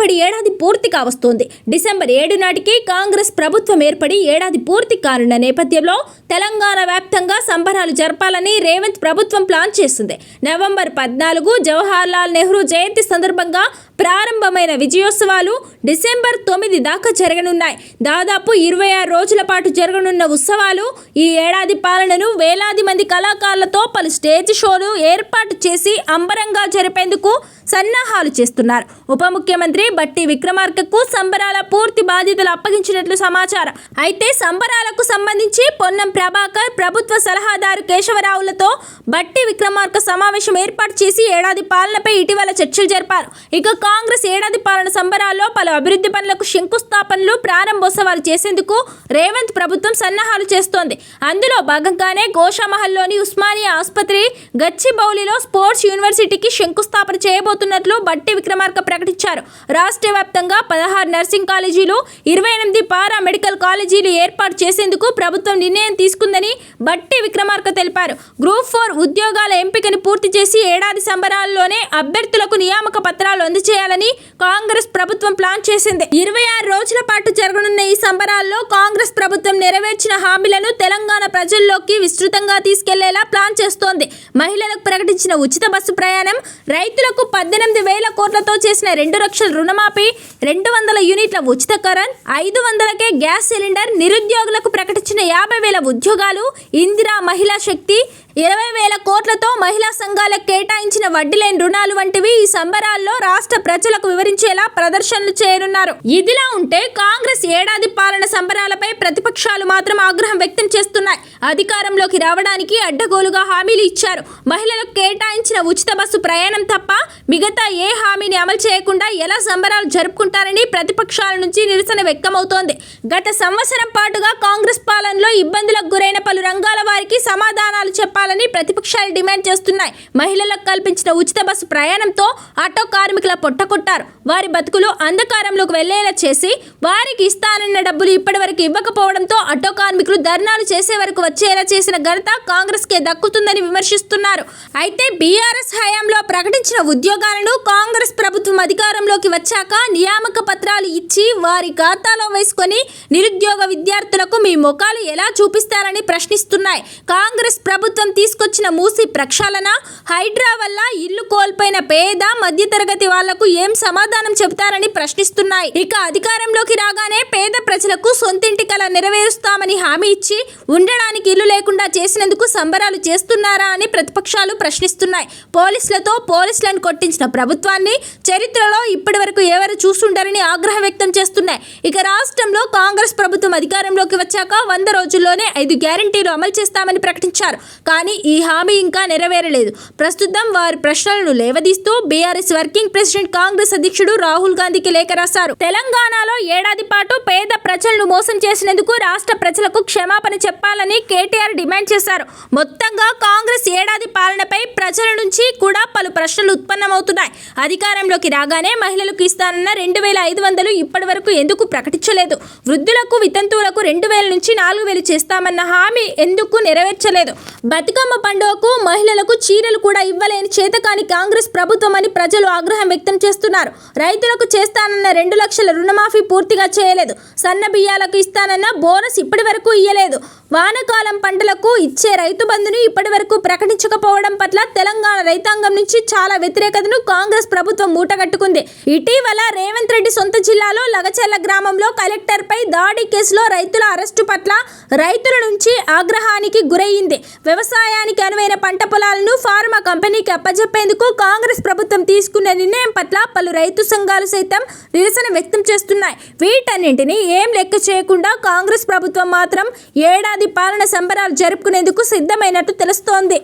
ఏర్పడి ఏడాది పూర్తి కావస్తోంది. డిసెంబర్ ఏడు నాటికి కాంగ్రెస్ ప్రభుత్వం ఏర్పడి ఏడాది పూర్తి కానున్న నేపథ్యంలో తెలంగాణ వ్యాప్తంగా సంబరాలు జరపాలని రేవంత్ ప్రభుత్వం ప్లాన్ చేసింది నవంబర్ పద్నాలుగు జవహర్లాల్ నెహ్రూ జయంతి సందర్భంగా ప్రారంభమైన విజయోత్సవాలు డిసెంబర్ తొమ్మిది దాకా జరగనున్నాయి. దాదాపు ఇరవై ఆరు రోజుల పాటు జరగనున్న ఉత్సవాలు ఈ ఏడాది పాలనను వేలాది మంది కళాకారులతో పలు స్టేజ్ షోలు ఏర్పాటు చేసి అంబరంగా జరిపేందుకు సన్నాహాలు చేస్తున్నారు. ఉప ముఖ్యమంత్రి బట్టి విక్రమార్కకు సంబరాల పూర్తి బాధ్యతలు అప్పగించినట్లు సమాచారం. అయితే సంబరాలకు సంబంధించి పొన్నం ప్రభాకర్ ప్రభుత్వ సలహాదారు కేశవరావులతో బట్టి విక్రమార్క సమావేశం ఏర్పాటు చేసి ఏడాది పాలనపై ఇటీవల చర్చలు జరిపారు. ఇక కాంగ్రెస్ ఏడాది పాలన సంబరాల్లో పలు అభివృద్ధి పనులకు శంకుస్థాపనలు ప్రారంభోత్సవాలు చేసేందుకు రేవంత్ ప్రభుత్వం సన్నాహాలు చేస్తోంది. అందులో భాగంగానే గోషామహల్లోని ఉస్మానియా ఆసుపత్రి గచ్చిబౌలిలో స్పోర్ట్స్ యూనివర్సిటీకి శంకుస్థాపన చేయబోతున్నట్లు బట్టి విక్రమార్క ప్రకటించారు. రాష్ట్ర వ్యాప్తంగా పదహారు నర్సింగ్ కాలేజీలు ఇరవై ఎనిమిది పారా మెడికల్ కాలేజీలు ఏర్పాటు చేసేందుకు ప్రభుత్వం నిర్ణయం తీసుకుందని బట్టి విక్రమార్క తెలిపారు. గ్రూప్ ఫోర్ ఉద్యోగాల ఎంపికని పూర్తి చేసి ఏడాది సంబరాల్లోనే అభ్యర్థులకు నియామక పత్రాలు అందజేయాలని కాంగ్రెస్ ప్రభుత్వం ప్లాన్ చేసింది. ఇరవై ఆరు రోజుల పాటు జరగనున్న ఈ సంబరాల్లో కాంగ్రెస్ ప్రభుత్వం నెరవేర్చిన హామీలను తెలంగాణ ప్రజల్లోకి విస్తృతంగా తీసుకెళ్ళేలా ప్లాన్ చేస్తోంది. మహిళలకు ప్రకటించిన ఉచిత బస్సు ప్రయాణం రైతులకు పద్దెనిమిది వేల కోట్లతో చేసిన రెండు లక్షల రుణమాఫీ రెండు వందల యూనిట్ల ఉచిత కరెంట్ ఐదు వందలకే గ్యాస్ సిలిండర్ నిరుద్యోగులకు ప్రకటించిన యాభై వేల ఉద్యోగాలు ఇందిరా మహిళా శక్తి ఇరవై వేల కోట్లతో మహిళా సంఘాలకు కేటాయించిన వడ్డీ లేని రుణాలు వంటివి ఈ సంబరాల్లో రాష్ట్ర ప్రజలకు వివరించేలా ప్రదర్శనలు చేయనున్నారు. ఇదిలా ఉంటే కాంగ్రెస్ ఏడాది పాలన సంబరాలపై ప్రతిపక్షాలు మాత్రం ఆగ్రహం వ్యక్తం చేస్తున్నాయి. అధికారంలోకి రావడానికి అడ్డగోలుగా హామీలు ఇచ్చారు. మహిళలకు కేటాయించిన ఉచిత బస్సు ప్రయాణం తప్ప మిగతా ఏ హామీని అమలు చేయకుండా ఎలా సంబరాలు జరుపుకుంటారని ప్రతిపక్షాల నుంచి నిరసన వ్యక్తమవుతోంది. గత సంవత్సరం పాటుగా కాంగ్రెస్ పాలనలో ఇబ్బందులకు గురైన పలు రంగాల వారికి సమాధానాలు చెప్పాలి చెప్పాలని ప్రతిపక్షాలు డిమాండ్ చేస్తున్నాయి. మహిళలకు కల్పించిన ఉచిత బస్సు ప్రయాణంతో ఆటో కార్మికుల పొట్టకొట్టారు వారి బతుకులు అంధకారంలోకి వెళ్ళేలా చేసి వారికి ఇస్తానన్న డబ్బులు ఇప్పటివరకు ఇవ్వకపోవడంతో ఆటో కార్మికులు ధర్నాలు చేసే వరకు వచ్చేలా చేసిన ఘనత కాంగ్రెస్ కే దక్కుతుందని విమర్శిస్తున్నారు. అయితే బీఆర్ఎస్ హయాంలో ప్రకటించిన ఉద్యోగాలను కాంగ్రెస్ ప్రభుత్వం అధికారంలోకి వచ్చాక నియామక పత్రాలు ఇచ్చి వారి ఖాతాలో వేసుకొని నిరుద్యోగ విద్యార్థులకు మీ ముఖాలు ఎలా చూపిస్తారని ప్రశ్నిస్తున్నాయి. కాంగ్రెస్ ప్రభుత్వం తీసుకొచ్చిన మూసి ప్రక్షాళన హైడ్రా వల్ల ఇల్లు కోల్పోయిన పేద మధ్యతరగతి వాళ్ళకు ఏం సమాధానం చెబుతారని ప్రశ్నిస్తున్నాయి. ఇక అధికారంలోకి రాగానే పేద ప్రజలకు సొంతింటి కల నెరవేరుస్తామని హామీ ఇచ్చి ఉండడానికి ఇల్లు లేకుండా చేసినందుకు సంబరాలు చేస్తున్నారా అని ప్రతిపక్షాలు ప్రశ్నిస్తున్నాయి. పోలీసులతో పోలీసులను కొట్టించిన ప్రభుత్వాన్ని చరిత్రలో ఇప్పటివరకు ఎవరు చూస్తుండరని ఆగ్రహం వ్యక్తం చేస్తున్నాయి. ఇక రాష్ట్రంలో కాంగ్రెస్ ప్రభుత్వం అధికారంలోకి వచ్చాక వంద రోజుల్లోనే ఐదు గ్యారంటీలు అమలు చేస్తామని ప్రకటించారు. కానీ ఈ హామీ ఇంకా నెరవేరలేదు. ప్రస్తుతం వారి ప్రశ్నలను లేవదీస్తూ బీఆర్ఎస్ వర్కింగ్ ప్రెసిడెంట్ కాంగ్రెస్ అధ్యక్షుడు రాహుల్ గాంధీకి లేఖ రాశారు. తెలంగాణలో ఏడాది పాటు పేద ప్రజలను మోసం చేసినందుకు రాష్ట్ర ప్రజలకు క్షమాపణ చెప్పాలని కేటీఆర్ డిమాండ్ చేశారు. మొత్తంగా కాంగ్రెస్ ఏడాది పాలనపై ప్రజల నుంచి కూడా పలు ప్రశ్నలు ఉత్పన్నమవుతున్నాయి. అధికారంలోకి రాగానే మహిళలకు ఇస్తానన్న రెండు వేల ఐదు వందలు ఇప్పటి వరకు ఎందుకు ప్రకటించలేదు? వృద్ధులకు వితంతువులకు రెండు వేల నుంచి నాలుగు వేలు చేస్తామన్న హామీ ఎందుకు నెరవేర్చలేదు? బతుకమ్మ పండుగకు మహిళలకు చీరలు కూడా ఇవ్వలేని చేతకాని కాంగ్రెస్ ప్రభుత్వం అని ప్రజలు ఆగ్రహం వ్యక్తం చేస్తున్నారు. రైతులకు చేస్తానన్న రెండు లక్షల రుణమాఫీ పూర్తిగా చేయలేదు. సన్న బియ్యాలకు ఇస్తానన్న బోనస్ ఇప్పటి వరకు ఇయ్యలేదు. వానకాలం పంటలకు ఇచ్చే రైతు బంధును ఇప్పటి వరకు ప్రకటించకపోవడం పట్ల తెలంగాణ రైతాంగం నుంచి చాలా వ్యతిరేకతను కాంగ్రెస్ ప్రభుత్వం మూటగట్టుకుంది. ఇటీవల రేవంత్ రెడ్డి సొంత జిల్లాలో లగచర్ల గ్రామంలో కలెక్టర్పై దాడి కేసులో రైతుల అరెస్టు పట్ల రైతుల నుంచి ఆగ్రహానికి గురయ్యింది వ్యవసాయానికి అనువైన పంట పొలాలను ఫార్మా కంపెనీకి అప్పజెప్పేందుకు కాంగ్రెస్ ప్రభుత్వం తీసుకున్న నిర్ణయం పట్ల పలు రైతు సంఘాలు సైతం నిరసన వ్యక్తం చేస్తున్నాయి. వీటన్నింటినీ ఏం లెక్క చేయకుండా కాంగ్రెస్ ప్రభుత్వం మాత్రం ఏడాది పాలన సంబరాలు జరుపుకునేందుకు సిద్ధమైనట్టు తెలుస్తోంది.